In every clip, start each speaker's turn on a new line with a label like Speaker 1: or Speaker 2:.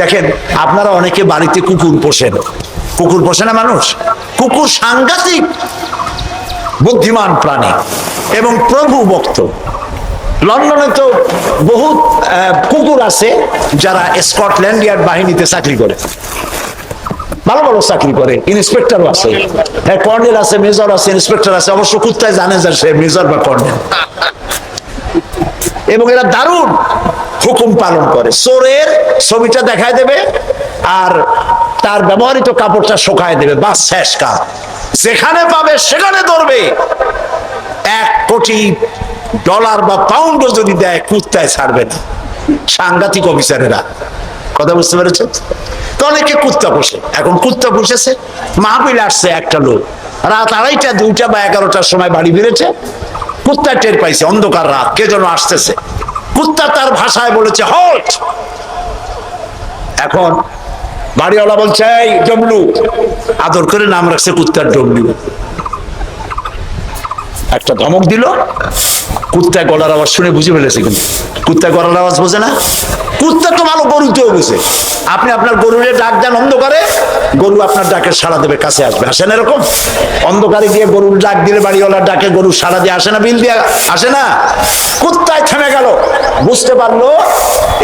Speaker 1: দেখেন, আপনারা অনেকে বাড়িতে কুকুর পোষেন। কুকুর পোষে না মানুষ? কুকুর সাংঘাতিক বুদ্ধিমান প্রাণী এবং প্রভু ভক্ত। লন্ডনে তো বহুত কুকুর আছে যারা স্কটল্যান্ড ইয়ার্ড বাহিনীতে চাকরি করে। ভালো ভালো চাকরি করে, ইন্সপেক্টরও আছে। হ্যাঁ কর্নেল আছে, মেজর আছে, ইন্সপেক্টর আছে, অবশ্য কুত্তায় জানে যে সে মেজর বা কর্নেল। এবং এরা দারুণ। হুকুম পালন করে। চোরের ছবিটা দেখায় দেবে আর তার ব্যবহৃত কাপড়টা শোকায় দেবে। বা শেষ কাজ। যেখানে পাবে সেখানে ধরবে। এক কোটি ডলার বা পাউন্ডও যদি দেয়, কুত্তায় ছাড়বে না। সাংঘাতিক অফিসারেরা। কথা বুঝতে পেরেছেন তো অনেকে কুত্তা পোষে। এখন কুত্তা পুষেছে। মাহবিল আসছে একটা লোক। রাত আড়াইটা, দুইটা বা এগারোটার সময় বাড়ি ফিরেছে। কুত্তা টের পাইছে। অন্ধকার রাত। কে যেন আসতেছে। কুত্তা তার ভাষায় বলেছে, হট! এখন বাড়িওয়ালা বলছে, এই ডমলু, আদর করে নাম রাখছে কুত্তার ডমলু। একটা ধমক দিল। কুত্তায় গলার আওয়াজ শুনে বুঝে ফেলেছে কিন্তু। কুত্তায় গলার আওয়াজ বোঝে না? কুত্তা তো ভালো গরুতেও বুঝে। আপনি আপনার গরুরে ডাক দেন অন্ধকারে, গরু আপনার ডাকে সাড়া দেবে, কাছে আসবে। আসে না এরকম? অন্ধকারে গিয়ে গরুর ডাক দিলে বাড়িওয়ালার ডাকে, গরু সাড়া দিয়ে আসে না, বিল দিয়ে আসে না? কুত্তায় থেমে গেল। বুঝতে পারল,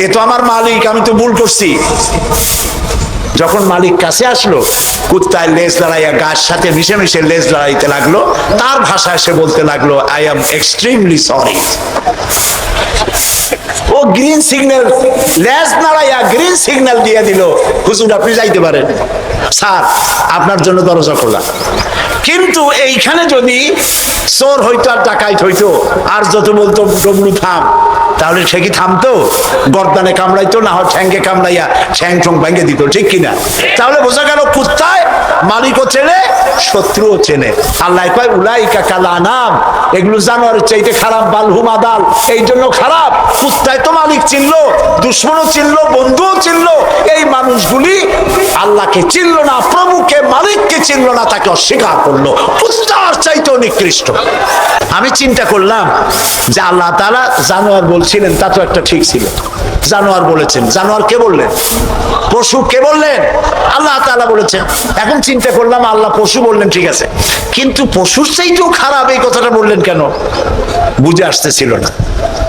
Speaker 1: এ তো আমার মালিক, আমি তো ভুল করছি। যখন মালিক কাছে আসলো, কুত্তায় লেজ দাঁড়াইয়া গাছ সাথে মিশে মিশে লেজ দাঁড়াইতে লাগল, তার ভাষায় সে বলতে লাগল আই এম এক্সট্রিমলি সরি ও গ্রিন সিগন্যাল লেজ নাড়াইয়া গ্রিন সিগন্যাল দিয়ে দিল। হুজুর, আপনি যাইতে পারেন। স্যার, আপনার জন্য দরজা খোলা। কিন্তু এইখানে যদি চোর হইতো আর ডাকাইত হইতো, আর যত বলতো ডবলু থাম। তাহলে সে কি থামতো? গর্দানে কামড়াইতো, না হয় ঠ্যাংকে কামড়াইয়া ঠ্যাং ঠং ভেঙে দিত, ঠিক কিনা? তাহলে বোঝা গেল কুত্তায় মালিকও চেনে, শত্রুও চেনে। আল্লাহ কয়, উলাইকা কালা নাম এগুলো জানোয়ারের চাইতে খারাপ বালহুম আদাল এই জন্য খারাপ। কুত্তায় তো মালিক চিনলো, দুশ্মনও চিনলো, বন্ধুও চিনলো। এই মানুষগুলি আল্লাহকে চিনলো না, প্রভুকে, মালিককে চিনল না, তাকে অস্বীকার করল। কুত্তার চাইতেও নিকৃষ্ট। আমি চিন্তা করলাম যে আল্লাহ তারা জানোয়ার বলছিলেন তা তো একটা ঠিক ছিল। জানোয়ার বলেছেন। জানোয়ার কে বললেন? পশু কে বললেন? আল্লাহ তাআলা বলেছেন। এখন চিন্তা করলাম, আল্লাহ পশু বললেন, ঠিক আছে। কিন্তু পশুর চাইতেও খারাপ এই কথাটা বললেন কেন? বুঝে আসতেছিল না।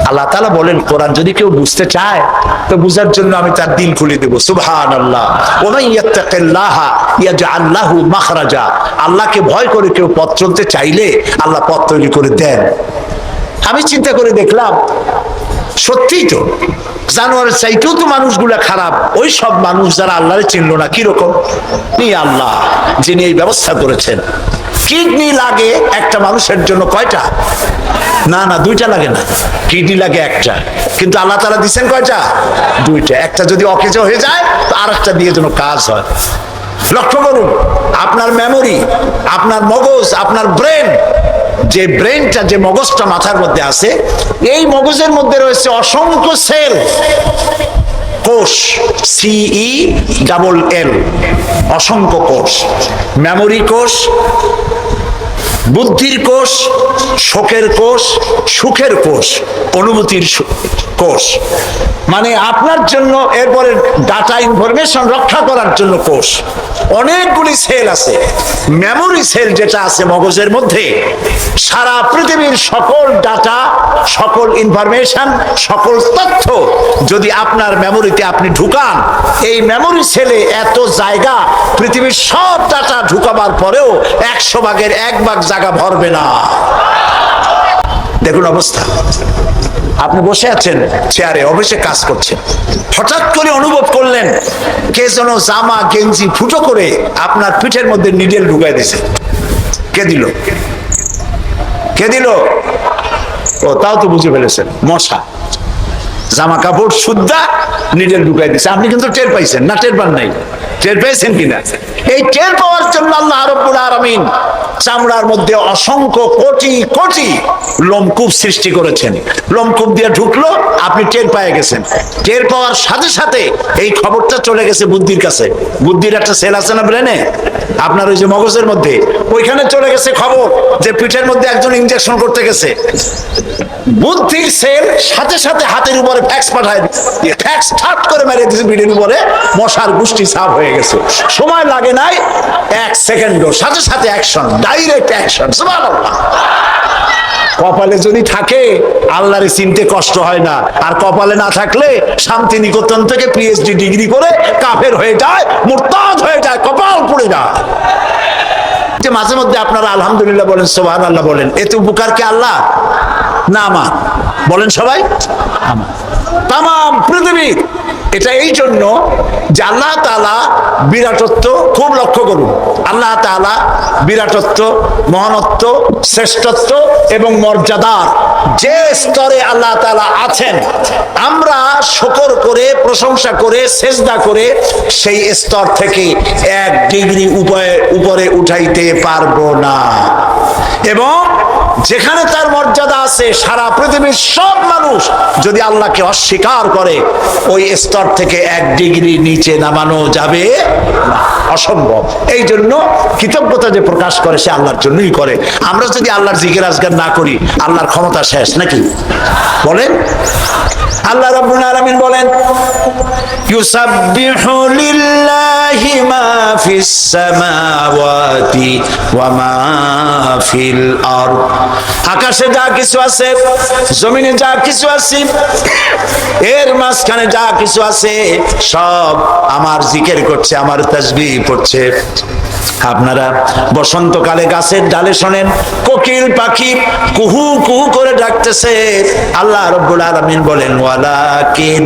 Speaker 1: আল্লাহ তাআলা বলেন, কোরআন যদি কেউ বুঝতে চায়, তো বুঝার জন্য আমি তার দিল খুলে দেবো। সুবহান আল্লাহ ওমান ইয়াত্তাকিল্লাহ ইয়াজআল লাহু মাখরাজা। আল্লাহকে ভয় করে কেউ পথ চলতে চাইলে আল্লাহ পথ তৈরি করে দেন। আমি চিন্তা করে দেখলাম সত্যিই তো। জানোয়ারের চাইতেও তো মানুষগুলা খারাপ। ওই সব মানুষ যারা আল্লাহরে চিনল না কীরকম নি আল্লাহ, যিনি এই ব্যবস্থা করেছেন। কিডনি লাগে একটা মানুষের জন্য কয়টা? না না, দুইটা লাগে না। কিডনি লাগে একটা। কিন্তু আল্লাহ তারা দিচ্ছেন কয়টা? দুইটা। একটা যদি অকেজ হয়ে যায়, তো আর একটা দিয়ে যেন কাজ হয়। লক্ষ্য করুন, আপনার মেমোরি আপনার মগজ, আপনার ব্রেন যে ব্রেনটা যে মগজটা মাথার মধ্যে আছে, এই মগজের মধ্যে রয়েছে অসংখ্য সেল কোষ সিই ডাবল এল অসংখ্য কোষ। মেমোরি কোষ, বুদ্ধির কোষ, শোকের কোষ, সুখের কোষ, অনুভূতির কোষ। মানে আপনার জন্য এরপরে ডাটা ইনফরমেশন রক্ষা করার জন্য কোষ। অনেকগুলি সেল আছে। মেমোরি সেল যেটা আছে মগজের মধ্যে, সারা পৃথিবীর সকল ডাটা সকল ইনফরমেশন সকল তথ্য যদি আপনার মেমোরিতে আপনি ঢুকান, এই মেমোরি সেলে এত জায়গা, পৃথিবীর সব ডাটা ঢুকাবার পরেও একশো ভাগের এক ভাগ জায়গা ভরবে না। দেখুন অবস্থা। আপনি বসে আছেন চেয়ারে অফিসে কাজ করছেন। হঠাৎ করে অনুভব করলেন, কে যেন জামা, গেঞ্জি, ফুটো করে আপনার পিঠের মধ্যে নিডেল ঢুকাই দিছে কে দিল? কে দিল? ও, তাও তো বুঝে ফেলেছেন, মশা। জামা কাপড় শুদ্ধা নিডেল ঢুকাই দিছে। আপনি কিন্তু টের পাইছেন, না টের পান নাই। টের পেয়েছেন কিনা? এই টের পাওয়ার জন্য আল্লাহ রব্বুল আলামিন চামড়ার মধ্যে অসংখ্য কোটি কোটি লোমকূপ সৃষ্টি করেছেন। লোমকূপ দিয়ে ঢুকলো, আপনি টের পায়ে গেছেন। টের পাওয়ার সাথে সাথে এই খবরটা চলে গেছে বুদ্ধির কাছে। বুদ্ধির একটা সেল আছে না ব্রেনে? আপনার ওই যে মগজের মধ্যে। ওইখানে চলে গেছে খবর যে পিঠের মধ্যে একজন ইনজেকশন করতে গেছে। বুদ্ধির সেল সাথে সাথে হাতের উপরে ফ্যাক্স পাঠায় দিয়ে ফ্যাক্স ঠাট করে মেরে দিয়েছে বিড়ির উপরে। মশার গোষ্ঠী সাফ হয়ে গেছে। সময় লাগে নাই, এক সেকেন্ডও সাথে সাথে অ্যাকশন ডাইরেক্ট অ্যাকশন সুবহানাল্লাহ। কপালে যদি থাকে, আল্লাহর চিনতে কষ্ট হয় না। আর কপালে না থাকলে শান্তি নিকেতন থেকে পিএইচডি ডিগ্রি করে কাফের হয়ে যায়, মুরতাদ হয়ে যায়, কপাল পড়ে যায়। যে মাঝে মধ্যে আপনারা আলহামদুলিল্লাহ বলেন সোহান আল্লাহ বলেন এতে উপকার কি আল্লাহ? না আমার বলেন সবাই। তাম পৃথিবী। এটা এই জন্য যে আল্লাহ তালা বিরাটত্ব খুব লক্ষ্য করুন। আল্লাহ তালা বিরাটত্ব, মহানত্ব, শ্রেষ্ঠত্ব এবং মর্যাদার যে স্তরে আল্লাহ তালা আছেন, আমরা শকর করে, প্রশংসা করে, সেজদা করে সেই স্তর থেকে এক ডিগ্রি উপরে উঠাইতে পারব না। এবং যেখানে তার মর্যাদা আছে, সারা পৃথিবীর সব মানুষ যদি আল্লাহকে অস্বীকার করে, ওই স্তর থেকে এক ডিগ্রি নিচে নামানো যাবে না। অসম্ভব। এই জন্য কৃতজ্ঞতা যে প্রকাশ করে, সে আল্লাহর জন্যই করে। আমরা যদি আল্লাহর জিকির না করি, আল্লাহর ক্ষমতা শেষ, নাকি? বলেন? আল্লাহ রাব্বুল আলামিন বলেন, ইউসাব্বিহু লিল্লাহি মা ফিস সামাওয়াতি ওয়া মা ফিল আরদ। আকাশে যা কিছু আছে, জমিনে যা কিছু আছে, এর মাঝখানে যা কিছু আছে, সব আমার জিকির করছে, আমার তাসবিহ পড়ছে। আপনারা বসন্তকালে গাছের ডালে শোনেন, কোকিল পাখি কুহু কুহু করে ডাকতেছে। আল্লাহ রব্বুল আলামিন বলেন, ওয়ালাকিন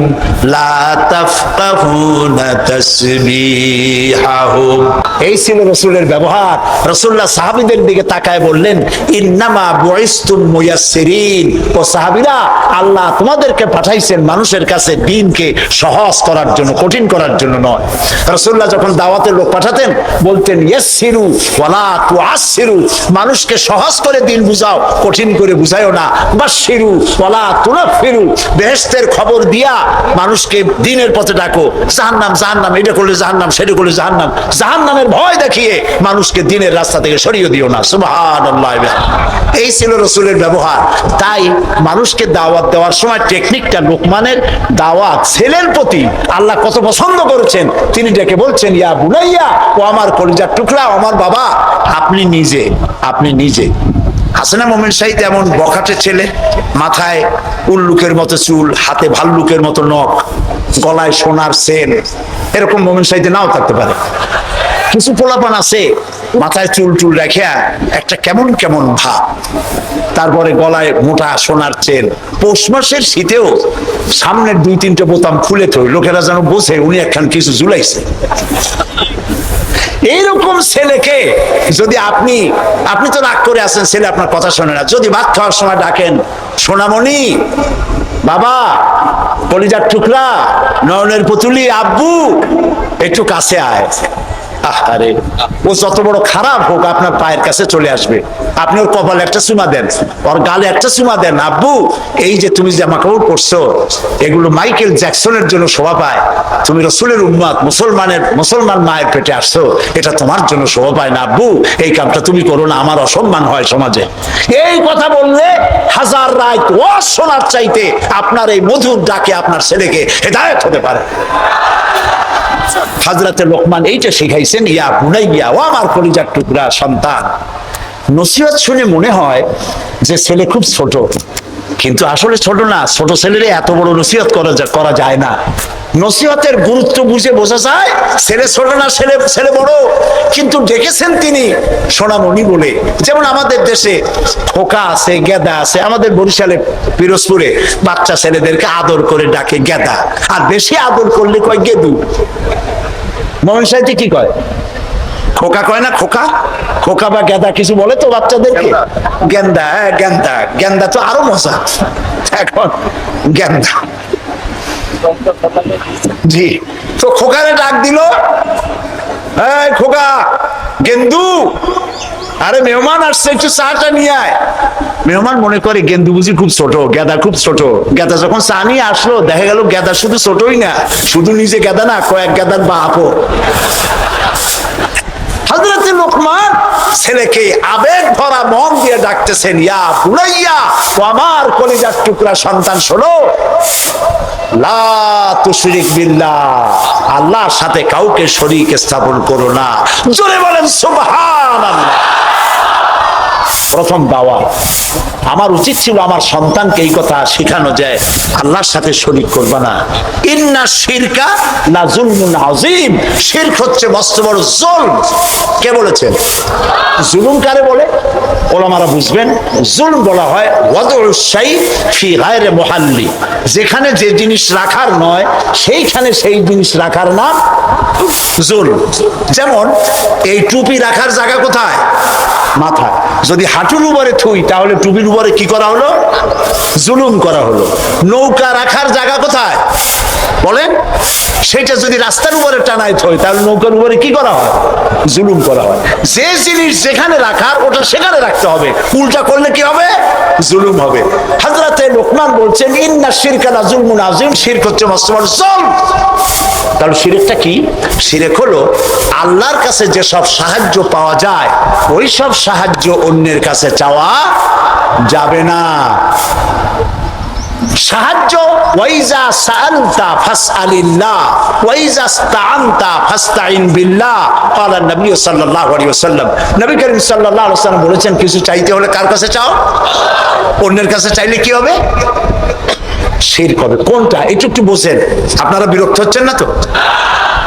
Speaker 1: এই ছিল রাসূলের ব্যবহার। রাসূলুল্লাহ সাহাবীদের দিকে তাকায় বললেন, ইন্নামা বুইসতুম মুয়াসসিরিন। ও সাহাবীরা, আল্লাহ তোমাদেরকে পাঠাইছেন মানুষের কাছে দিনকে সহজ করার জন্য, কঠিন করার জন্য নয়। রাসূলুল্লাহ যখন দাওয়াতের লোক পাঠাতেন, বলতেন ইয়াসসিরু ওয়ালা তুআসসিরু। মানুষকে সহজ করে দিন বুঝাও, কঠিন করে বুঝাইও না। বাশিরু ওয়ালা তুনাফিরু। বেহেশতের খবর দিয়া মানুষকে দিনের পথে ডাকো। জাহান্নাম জাহান্নাম, এটা করলে জাহান্নাম, সেটা করলে জাহান্নাম। জাহান্নামের ভয় দেখিয়ে মানুষকে দিনের রাস্তা থেকে সরিয়ে দিও না। সুবহানাল্লাহ। এই ছিল রসুলের ব্যবহার। তাই মানুষকে দাওয়াত দেওয়ার সময় টেকনিকটা লোকমানের দাওয়াত, ছেলের প্রতি আল্লাহ কত পছন্দ করেছেন, তিনি ডেকে বলছেন, ইয়া বুনাইয়া, ও আমার কলিজার টুকরা আমার বাবা, আপনি নিজে আপনি নিজে। হাসিনা মোমেন সাহিদ এমন বখাটে ছেলে, মাথায় উল্লুকের মতো চুল, হাতে ভাল্লুকের মতো নখ, গলায় সোনার সেন এরকম মোমেন সাহিদে নাও থাকতে পারে। কিছু পোলাপান আছে, মাথায় চুল টুল রেখে একটা কেমন কেমন ভাব। তারপরে গলায় মোটা সোনার চেন। পৌষ মাসের শীতেও সামনের দুই, তিনটে বোতাম খুলে থই, লোকেরা যেন বোঝে উনি একখান কিছু ঝুলাইছে। এইরকম ছেলেকে যদি আপনি আপনি তো রাগ করে আছেন, ছেলে আপনার কথা শোনে না। যদি ভাত খাওয়ার সময় ডাকেন, সোনামণি, বাবা, কলিজার টুকরা, নয়নের পুতুলি, আব্বু, একটু কাছে আয়। আরে, ও যত বড় খারাপ হোক আপনার পায়ের কাছে চলে আসবে। আপনি ওর কপালে একটা চুমা দেন, ওর গালে একটা চুমা দেন। আব্বু, এই যে তুমি জামা কাপড় পরছো এগুলো মাইকেল জ্যাকসনের জন্য শোভা পায়। তুমি রসুলের উন্মাদ মুসলমানের, মুসলমান মায়ের পেটে আসছো, এটা তোমার জন্য শোভা পায় না। আব্বু, এই কামটা তুমি করো না, আমার অসম্মান হয় সমাজে। এই কথা বললে হাজার রায় ও শোনার চাইতে আপনার এই মধুর ডাকে আপনার ছেলেকে হেদায়ত হতে পারে। হাজরাতে লোকমান এইটা শিখাইছেন, ইয়া বুনাইয়া, ও আমার কলিজার টুকরা সন্তান। নসিহত শুনে মনে হয় যে ছেলে খুব ছোট। কিন্তু আসলে ছোট না, ছোট ছেলেরে এত বড় নসিহত করা যায় না। নসিহতের গুরুত্ব বুঝে বোঝা যায়, ছেলে ছোট না, ছেলে ছেলে বড়। কিন্তু ডেকেছেন তিনি সোনামণি বলে, যেমন আমাদের দেশে খোকা আছে, গেদা আছে, আমাদের বরিশালে পিরোজপুরে বাচ্চা ছেলেদেরকে আদর করে ডাকে গেদা। আর বেশি আদর করলে কয় গেদু? মোহন সাহেবটি কি কয়? খোকা কয় না খোকা? খোকা বা গেদা কিছু বলে তো বাচ্চাদেরকে? গেন্দা হ্যাঁ গেন্দা গেন্দা তো আরও মজা। এখন গেন্দা জি। তো খোকারে ডাক দিল, এই খোকা, গেন্দু, আরে মেহমান আসছে, একটু চাটা নিয়ে আয়। মেহমান মনে করে গেন্দু বুঝি খুব ছোট, গেদা খুব ছোট। গেদা যখন চা নিয়ে আসলো, দেখা গেল গেদা শুধু ছোটই না, শুধু নিজে গেদা না, কয়েক গেদার বাপও। হজরত লোকমান ছেলেকে আবেগ ভরা মন দিয়ে ডাকতেছেন, ইয়া বুড়াইয়া ও আমার কলিজার টুকরা সন্তান, শোনো। আল্লাহর সাথে কাউকে শরীর স্থাপন করো না। জোরে বলেন, সুবহানাল্লাহ। প্রথম দাওয়া। আমার উচিত ছিল আমার সন্তানকে এই কথা শেখানো যায় আল্লাহর সাথে শরীক করবা না। ইন্না শিরকা না জুলমুন আজিম শিরক হচ্ছে মস্ত বড় জুলম। কে বলেছেন জুলুম কারে বলে? ওলামারা বুঝবেন, জুলম বলা হয় ওয়াদুসাই যেখানে যে জিনিস রাখার নয়, সেইখানে সেই জিনিস রাখার নাম জুলম। যেমন এই টুপি রাখার জায়গা কোথায়? মাথা যদি হাঁটুর উপরে থুই, তাহলে টুপির উপরে কি করা হলো? জুলুম করা হলো। নৌকা রাখার জায়গা কোথায়? বলেন, সেটা যদি রাস্তার উপরে টানায় থই তাহলে নৌকার উপরে কি করা হয়? জুলুম করা হয়। যে জিনিস যেখানে রাখার, ওটা সেখানে রাখতে হবে। উল্টা করলে কি হবে? জুলুম হবে। হাজরাতে লোকমান বলছেন, ইন্না শিরকানা জুলমুন আজিম শিরক হচ্ছে মস্তমান জল তাহলে শিরেকটা কি? শিরেক হলো আল্লাহর কাছে যেসব সাহায্য পাওয়া যায় ওই সব সাহায্য অন্যের কাছে চাওয়া যাবে না। সাহায্য বিল্লাহ নবী বলেছেন, কিছু চাইতে হলে কার কাছে চাও? অন্যের কাছে চাইলে কি হবে? শিরক হবে। কোনটা? একটু একটু বোঝেন। আপনারা বিরক্ত হচ্ছেন না তো?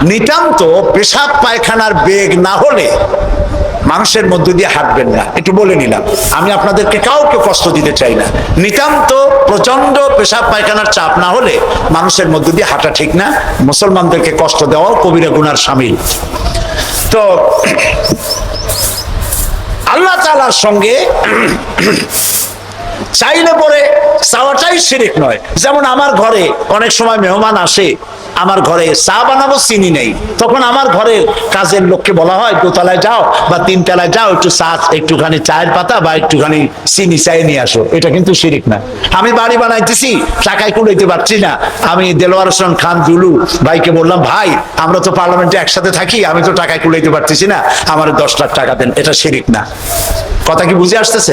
Speaker 1: নিতান্ত পেশাব পায়খানার বেগ না হলে মানুষের মধ্য দিয়ে হাঁটবেন না। একটু বলে নিলাম, আমি আপনাদেরকে কাউকে কষ্ট দিতে চাই না। নিতান্ত প্রচণ্ড পেশাব পায়খানার চাপ না হলে মানুষের মধ্য দিয়ে হাঁটা ঠিক না। মুসলমানদেরকে কষ্ট দেওয়াও কবিরা গুনার সামিল। তো আল্লাহ তালার সঙ্গে চাইলে পরে চাওয়াটাই শিরিক নয়। যেমন আমার ঘরে অনেক সময় মেহমান আসে আমার ঘরে চা বানাবো, চিনি নেই। তখন আমার ঘরের কাজের লোককে বলা হয়, দোতলায় যাও বা তিনতলায় যাও, একটু চা, একটুখানি চায়ের পাতা বা একটুখানি চিনি চায়ে নিয়ে আসো। এটা কিন্তু শিরিক না। আমি বাড়ি বানাইতেছি, টাকায় কুলাইতে পারছি না। আমি দেলোয়ার হোসেন খান, দুলু ভাইকে বললাম, ভাই, আমরা তো পার্লামেন্টে একসাথে থাকি, আমি তো টাকায় কুলাইতে পারতেছি না। আমার দশ লাখ টাকা দেন। এটা শিরিক না। কথা কি বুঝে আসতেছে?